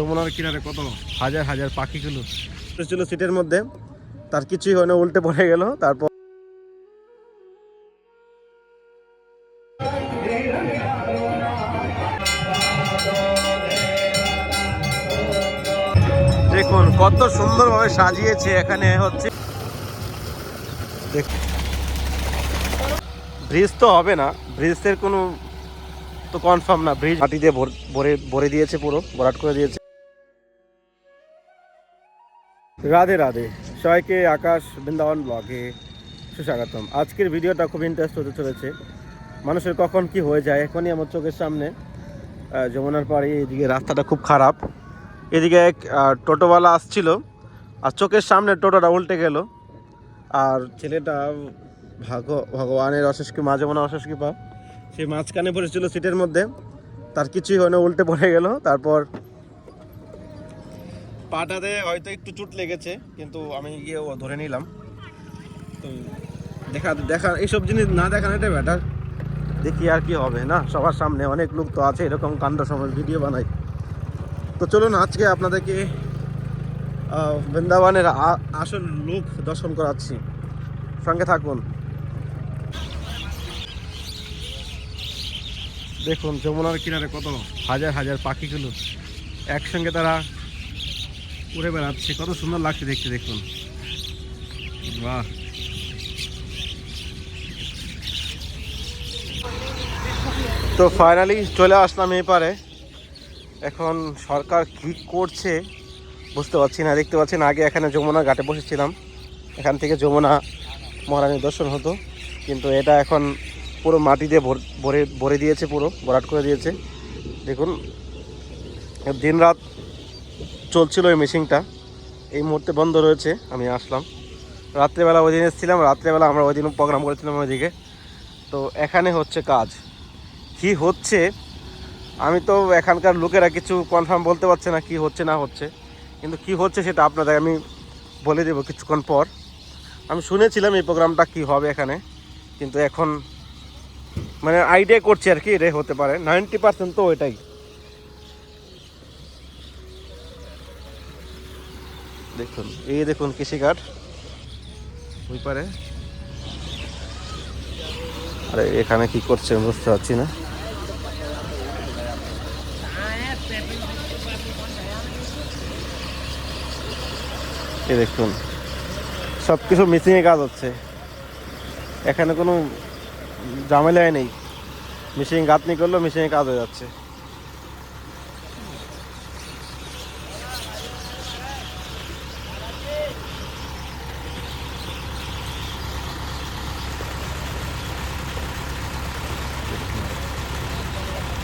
যমুনার কিনারে কত? হাজার হাজার পাখিগুলো ছিল সিটের মধ্যে। তার কিছুই হয় না, উল্টে পড়ে গেল, তারপর দেখুন, কত সুন্দরভাবে সাজিয়েছে এখানে হচ্ছে। ব্রিজ তো হবে না, ব্রিজের কোনো তো কনফার্ম না, ব্রিজ মাটি দিয়ে ভরে ভরে দিয়েছে পুরো, ভরাট করে দিয়েছে। রাধে রাধে। সবাইকে আকাশ বৃন্দাবন ব্লগে সুস্বাগতম। আজকের ভিডিওটা খুব ইন্টারেস্ট হতে চলেছে। মানুষের কখন কি হয়ে যায় এখনই আমার চোখের সামনে। যমুনার পাড়ে এদিকে রাস্তাটা খুব খারাপ। এদিকে এক টোটোওয়ালা আসছিল আর চোখের সামনে টোটোটা উল্টে গেল। আর ছেলেটা ভাগ, ভগবানের অশেষ কি মাঝে মনে অশেষ কৃপা। সে মাঝখানে পড়েছিল সিটের মধ্যে। তার কিছুই হয় না উল্টে পড়ে গেল। তারপর পাটাতে হয়তো একটু চোট লেগেছে, কিন্তু আমি গিয়ে ধরে নিলাম। তো দেখা দেখা, এইসব জিনিস না দেখানোটাই ব্যাটার দেখি আর কি হবে, না? সবার সামনে অনেক লোক তো আছে, এরকম কাণ্ড সময় ভিডিও বানাই। তো চলুন, আজকে আপনাদেরকে বৃন্দাবনের আসল লোক দর্শন করাচ্ছি। সঙ্গে থাকুন। দেখুন, যমুনার কিনারে কত হাজার হাজার পাখিগুলো। একসঙ্গে তারা উড়ে বেড়াচ্ছে, কত সুন্দর লাগছে দেখতে, দেখুন। বাহ। তো ফাইনালি চলে আসলাম এই পারে এখন সরকার কি করছে বুঝতে পারছি না। দেখতে পাচ্ছেন, আগে এখানে যমুনা ঘাটে বসেছিলাম। এখান থেকে যমুনা মহারানীর দর্শন হতো। কিন্তু এটা এখন পুরো মাটি দিয়ে ভর- ভরে ভরে দিয়েছে পুরো, ভরাট করে দিয়েছে। দেখুন দিন রাত চলছিল এই মেশিনটা এই মুহূর্তে বন্ধ রয়েছে, আমি আসলাম। রাত্রেবেলা ওই দিন এসেছিলাম, রাত্রেবেলা আমরা ওই দিন প্রোগ্রাম করেছিলাম ওইদিকে। তো এখানে হচ্ছে কাজ। কি হচ্ছে, আমি তো এখানকার লোকেরা কিছু কনফার্ম বলতে পারছে না কি হচ্ছে, না হচ্ছে। কিন্তু কি হচ্ছে সেটা আপনাদের আমি বলে দেবো কিছুক্ষণ পর। আমি শুনেছিলাম এই প্রোগ্রামটা কি হবে এখানে, কিন্তু এখন মানে আইডিয়া করছি আর কি রে হতে পারে। নাইনটি পার্সেন্ট তো ওইটাই। দেখুন এই দেখুন কৃষিকাঠ। ওই পারে। আরে এখানে কি করছে বুঝতে পারছি না। এই দেখুন সব কিছু মিসিংয়ে কাজ হচ্ছে। এখানে কোনো ঝামেলাই নেই। মেশিন গাঁথনি করলেও মেশিনে কাজ হয়ে যাচ্ছে।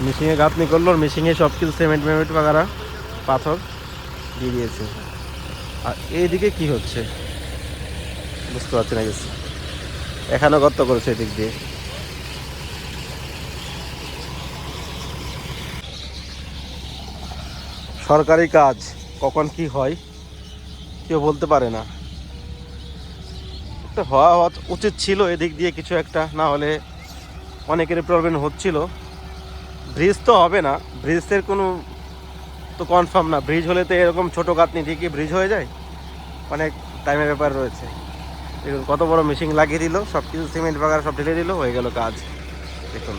মেশিনে গাঁথনি করল মেশিনে সব কিছু সিমেন্ট মেমেন্ট বাগারা, পাথর দিয়ে দিয়েছে। আর এইদিকে কি হচ্ছে? বুঝতে পারছি না কিছু এখানেও গর্ত করেছে এদিক দিয়ে। সরকারি কাজ, কখন কি হয়, কেউ বলতে পারে না। হওয়া হওয়া উচিত ছিল এদিক দিয়ে কিছু একটা, না হলে অনেকেরই প্রবলেম হচ্ছিল। ব্রিজ তো হবে না। ব্রিজের কোনো তো কনফার্ম না। ব্রিজ হলে তো এরকম ছোটো কাতনি ঠিকই ব্রিজ হয়ে যায়। অনেক টাইমের ব্যাপার রয়েছে। দেখুন, কত বড় মেশিন লাগিয়ে দিল সব কিছু সিমেন্ট বাগার সব ঢেলে দিল, হয়ে গেল কাজ। দেখুন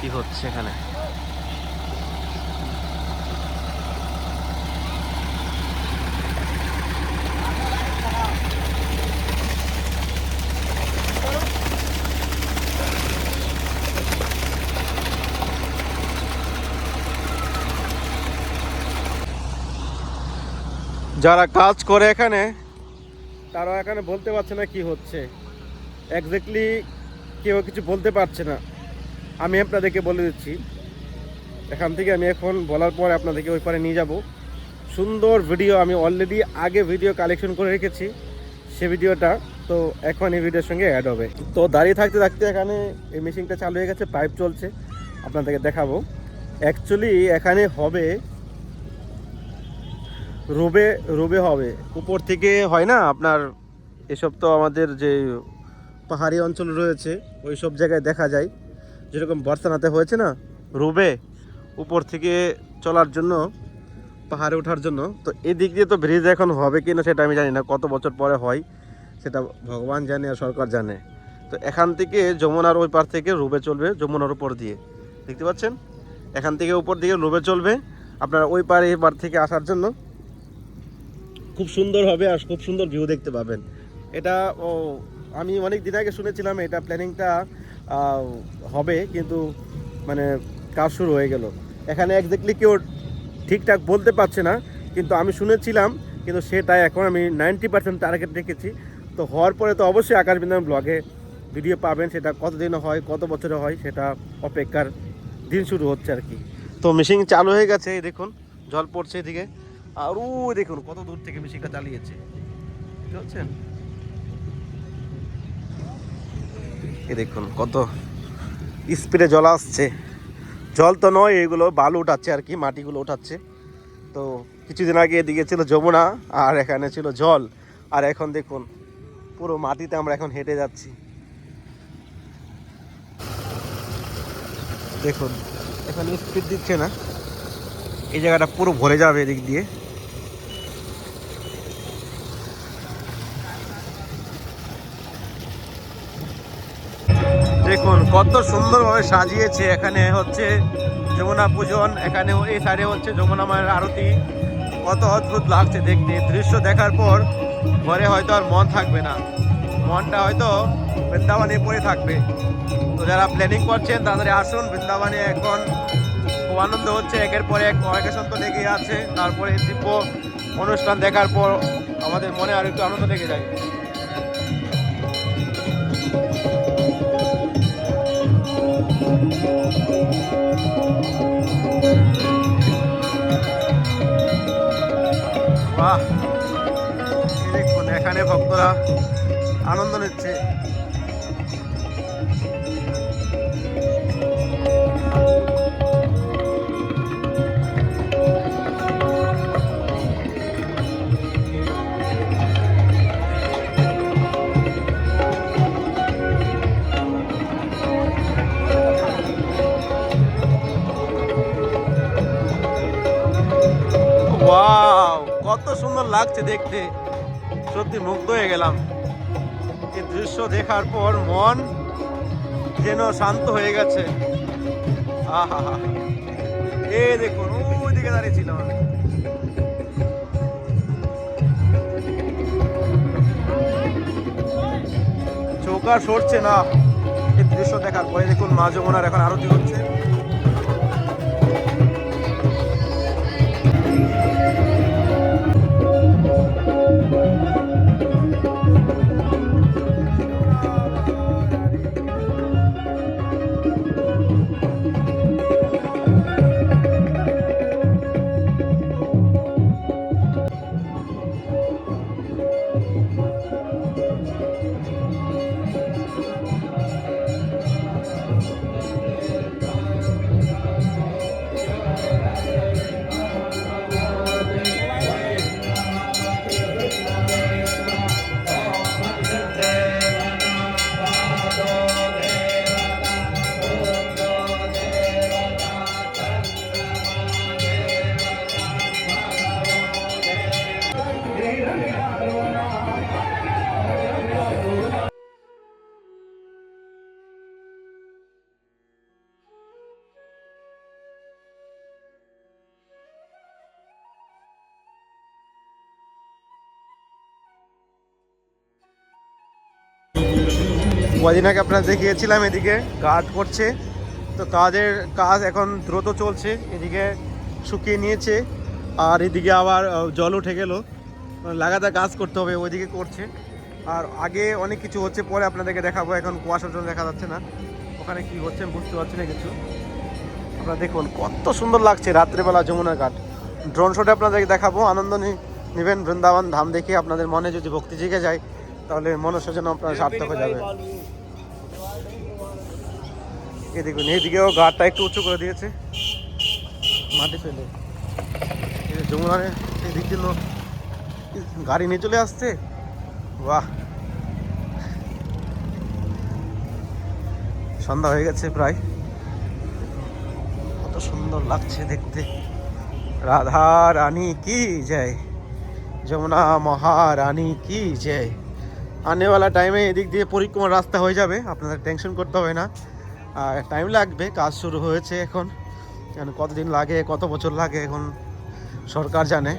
কী হচ্ছে এখানে। যারা কাজ করে এখানে তারা এখানে বলতে পারছে না কি হচ্ছে। এক্স্যাক্টলি কেউ কিছু বলতে পারছে না। আমি আপনাদেরকে বলে দিচ্ছি। এখান থেকে আমি এখন বলার পর আপনাদেরকে ওই পারে নিয়ে যাব। সুন্দর ভিডিও আমি অলরেডি আগে ভিডিও কালেকশন করে রেখেছি। সে ভিডিওটা তো এখন এই ভিডিওর সঙ্গে অ্যাড হবে। তো দাঁড়িয়ে থাকতে থাকতে এখানে এই মেশিনটা চালু হয়ে গেছে পাইপ চলছে। আপনাদেরকে দেখাবো। অ্যাকচুয়ালি এখানে হবে রোবে রোবে হবে। উপর থেকে হয় না আপনার এসব তো আমাদের যে পাহাড়ি অঞ্চল রয়েছে ওই সব জায়গায় দেখা যায়। যেরকম বর্ষানাতে হয়েছে না, রোবে উপর থেকে চলার জন্য, পাহাড়ে ওঠার জন্য। তো এদিক দিয়ে তো ব্রিজ এখন হবে কি না সেটা আমি জানি না, কত বছর পরে হয় সেটা ভগবান জানে আর সরকার জানে। তো এখান থেকে যমুনার ওই পার থেকে রুবে চলবে, যমুনার উপর দিয়ে। দেখতে পাচ্ছেন? এখান থেকে উপর দিকে রুবে চলবে। আপনারা ওই পারে এই পার থেকে আসার জন্য খুব সুন্দর হবে আর খুব সুন্দর ভিউ দেখতে পাবেন। এটা আমি অনেক দিন আগে শুনেছিলাম এটা প্ল্যানিংটা হবে কিন্তু মানে কাজ শুরু হয়ে গেল। এখানে একজাক্টলি কেউ ঠিকঠাক বলতে পারছে না, কিন্তু আমি শুনেছিলাম, কিন্তু সেটা এখন আমি নাইনটি পার্সেন্ট টার্গেট রেখেছি। তো হওয়ার পরে তো অবশ্যই আকাশ বিন্দন ব্লগে ভিডিও পাবেন, সেটা কতদিনে হয়, কত বছরে হয়, সেটা অপেক্ষার দিন শুরু হচ্ছে আর কি। তো মেশিন চালু হয়ে গেছে দেখুন, জল পড়ছে এদিকে। আর ও দেখুন কত দূর থেকে মেশিনটা চালিয়েছে। বুঝতে পারছেন? এই দেখুন কত স্পিডে জল আসছে। জল তো নয়, এগুলো বালু উঠাচ্ছে আর কি, মাটিগুলো উঠাচ্ছে। তো কিছুদিন আগে এদিকে ছিল যমুনা, আর এখানে ছিল জল। আর এখন দেখুন, পুরো মাটিতে আমরা এখন হেঁটে যাচ্ছি। দেখুন, এখানে স্পিড দিচ্ছে না। এই জায়গাটা পুরো ভরে যাবে এদিক দিয়ে। দেখুন, কত সুন্দরভাবে সাজিয়েছে। এখানে হচ্ছে যমুনা পূজন এখানে এই সাইডে হচ্ছে যমুনা মায়ের আরতি। কত অদ্ভুত লাগছে দেখতে। দৃশ্য দেখার পর ঘরে হয়তো আর মন থাকবে না। মনটা হয়তো বৃন্দাবনে পড়ে থাকবে। তো যারা প্ল্যানিং করছেন তাদের আসুন। বৃন্দাবনে এখন খুব আনন্দ হচ্ছে। একের পরে এক অকেশন তো লেগে আছে। তারপরে দিব্য অনুষ্ঠান দেখার পর আমাদের মনে আর একটু আনন্দ লেগে যায়। বাহ। দেখুন এখানে ভক্তরা আনন্দ নিচ্ছে। লাগছে দেখতে। সত্যি মুগ্ধ হয়ে গেলাম। এই দৃশ্য দেখার পর মন যেন শান্ত হয়ে গেছে। আহা এ দেখুন ওই দিকে দাঁড়িয়ে ছিলাম আমি। আর সরছে না। এই দৃশ্য দেখার পরে দেখুন মা যমুনার এখন আরতি হচ্ছে। কদিন আগে আপনারা দেখিয়েছিলাম, এদিকে কাজ করছে। তো কাজের কাজ এখন দ্রুত চলছে, এদিকে শুকিয়ে নিয়েছে, আর এদিকে আবার জল উঠে গেল। লাগাতার কাজ করতে হবে, ওইদিকে করছে। আর আগে অনেক কিছু হচ্ছে, পরে আপনাদেরকে দেখাবো, এখন কুয়াশার জন্য দেখা যাচ্ছে না। ওখানে কি হচ্ছে বুঝতে পারছি না কিছু। আপনারা দেখুন, কত সুন্দর লাগছে রাত্রেবেলা যমুনা ঘাট। ড্রোন শটে আপনাদেরকে দেখাবো, আনন্দ নিবেন, বৃন্দাবন ধাম দেখে আপনাদের মনে যদি ভক্তি জেগে যায় তাহলে মনুষ্য যেন আপনার সার্থক হয়ে যাবে। এই দেখুন এইদিকেও গাড়টা একটু উঁচু করে দিয়েছে। মাটি ফেলে। যমুনার এদিক জন্য গাড়ি নিয়ে চলে আসছে। বাহ। সন্ধ্যা হয়ে গেছে প্রায়। কত সুন্দর লাগছে দেখতে। রাধা রানী কি জয়। যমুনা মহারানী কি জয়। আনেওয়ালা টাইমে এদিক দিয়ে পরিক্রমার রাস্তা হয়ে যাবে, আপনাদের টেনশন করতে হবে না। আর টাইম লাগবে, কাজ শুরু হয়েছে এখন। কতদিন লাগে, কত বছর লাগে এখন, সরকার জানে।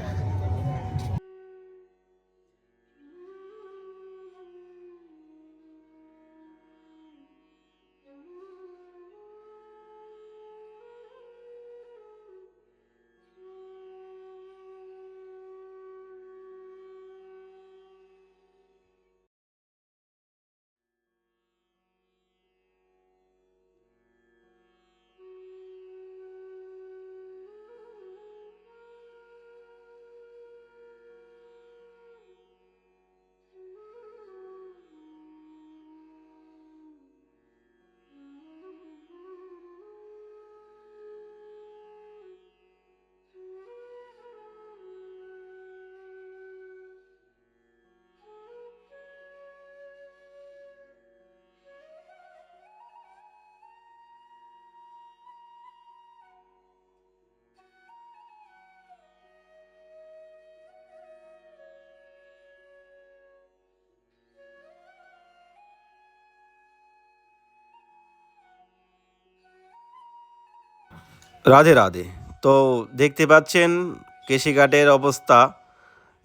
রাধে রাধে। তো দেখতে পাচ্ছেন কেশিঘাটের অবস্থা।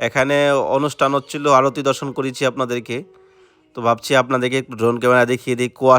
এখানে অনুষ্ঠান হচ্ছিল, আরতি দর্শন করেছি আপনাদেরকে। তো ভাবছি আপনাদেরকে একটু ড্রোন ক্যামেরা দেখিয়ে দিই, কুয়াশা